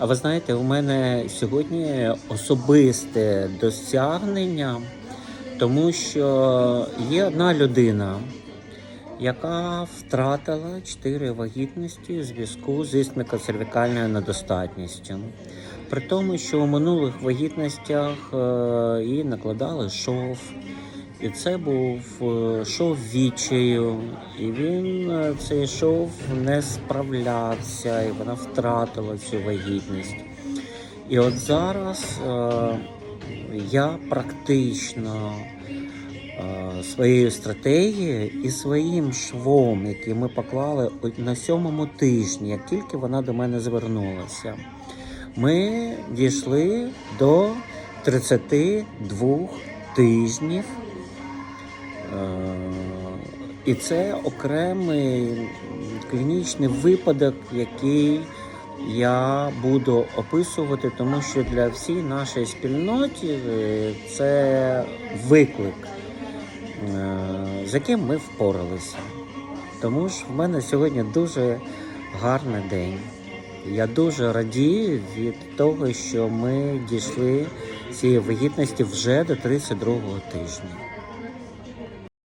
А ви знаєте, у мене сьогодні особисте досягнення, тому що є одна людина, яка втратила 4 вагітності у зв'язку з істмико-цервікальною недостатністю. При тому, що у минулих вагітностях е, їй накладали шов, і це був е, шов відчаю, і він е, цей шов не справлявся, і вона втратила цю вагітність. І от зараз е, я практично е, своєю стратегією і своїм швом, який ми поклали на сьомому тижні, як тільки вона до мене звернулася, ми дійшли до 32 тижнів. І це окремий клінічний випадок, який я буду описувати, тому що для всієї нашої спільноти е, це виклик, е, з яким ми впоралися. Тому ж в мене сьогодні дуже гарний день. Я дуже радію від того, що ми дійшли цієї вагітності вже до 32 тижня.